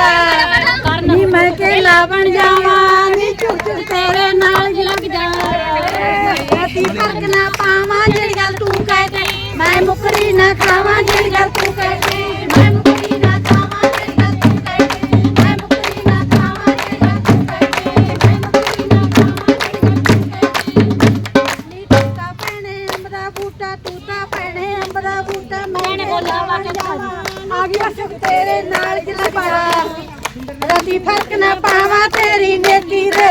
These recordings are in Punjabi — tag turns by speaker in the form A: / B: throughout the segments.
A: ਜਾ ਨੀ ਮੈਂ ਕੇਲਾ ਬਣ ਜਾਵਾਂ, ਨੀ ਚੁੱਕ ਚੁੱਕ ਤੇਰੇ ਨਾਲ ਲੱਗ ਜਾ ਅਸੀਂ ਫ਼ਰਕ ਨਾ ਪਾਵਾਂ, ਜਿਹੜੀ ਗੱਲ ਤੂੰ ਕਹਦੇ ਮੈਂ ਮੁਕਰੀ ਨਾ ਖਾਵਾਂ, ਜਿਹੜੀ ਗੱਲ ਤੂੰ ਕਹਦੇ ਮੈਂ ਮੁਕਰੀ ਨਾ ਖਾਵਾਂ, ਜਿਹੜੀ ਗੱਲ ਤੂੰ ਕਹਦੇ ਮੈਂ ਮੁਕਰੀ ਨਾ ਖਾਵਾਂ, ਜਿਹੜੀ ਗੱਲ ਤੂੰ ਕਹਦੇ ਮੈਂ ਮੁਕਰੀ ਨਾ ਖਾਵਾਂ, ਜਿਹੜੀ ਗੱਲ ਤੂੰ ਕਹਦੇ ਨੀ ਤੂੰ ਤਾਂ ਭੈਣੇ, ਅੰਬ ਦਾ ਬੂਟਾ ਤੂੰ ਤਾਂ ਭੈਣੇ, ਅੰਬ ਦਾ ਬੂਟਾ, ਮੈਂ ਬੋਲਾ ਆ ਗਿਆ ਸੁਖ ਤੇਰੇ ਨਾਲ ਜਿਲ ਪਾ ਰਤੀ ਫ਼ਰਕ ਨਾ ਪਾਵਾਂ ਤੇਰੀ ਨੇਕੀ ਦੇ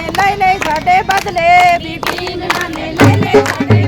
B: ਨਨਾਨੇ ਲੈ ਲੈ ਸਾਡੇ ਬਦਲੇ ਬੀਬੀ ਨਨਾਨੇ
A: ਲੈ ਲੈ ਸਾਡੇ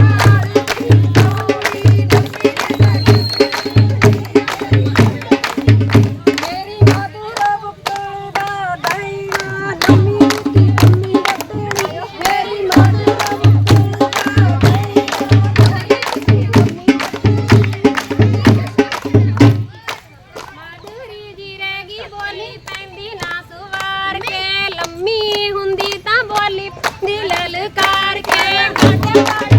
B: ਦੀ ਬੋਲੀ ਪੈਂਦੀ ਨਾ
A: ਸੁਵਾਰ ਕੇ ਲੰਮੀ ਹੁੰਦੀ ਤਾਂ ਬੋਲੀ ਦੀ ਲਲਕਾਰ ਕੇ
B: ਗੱਡ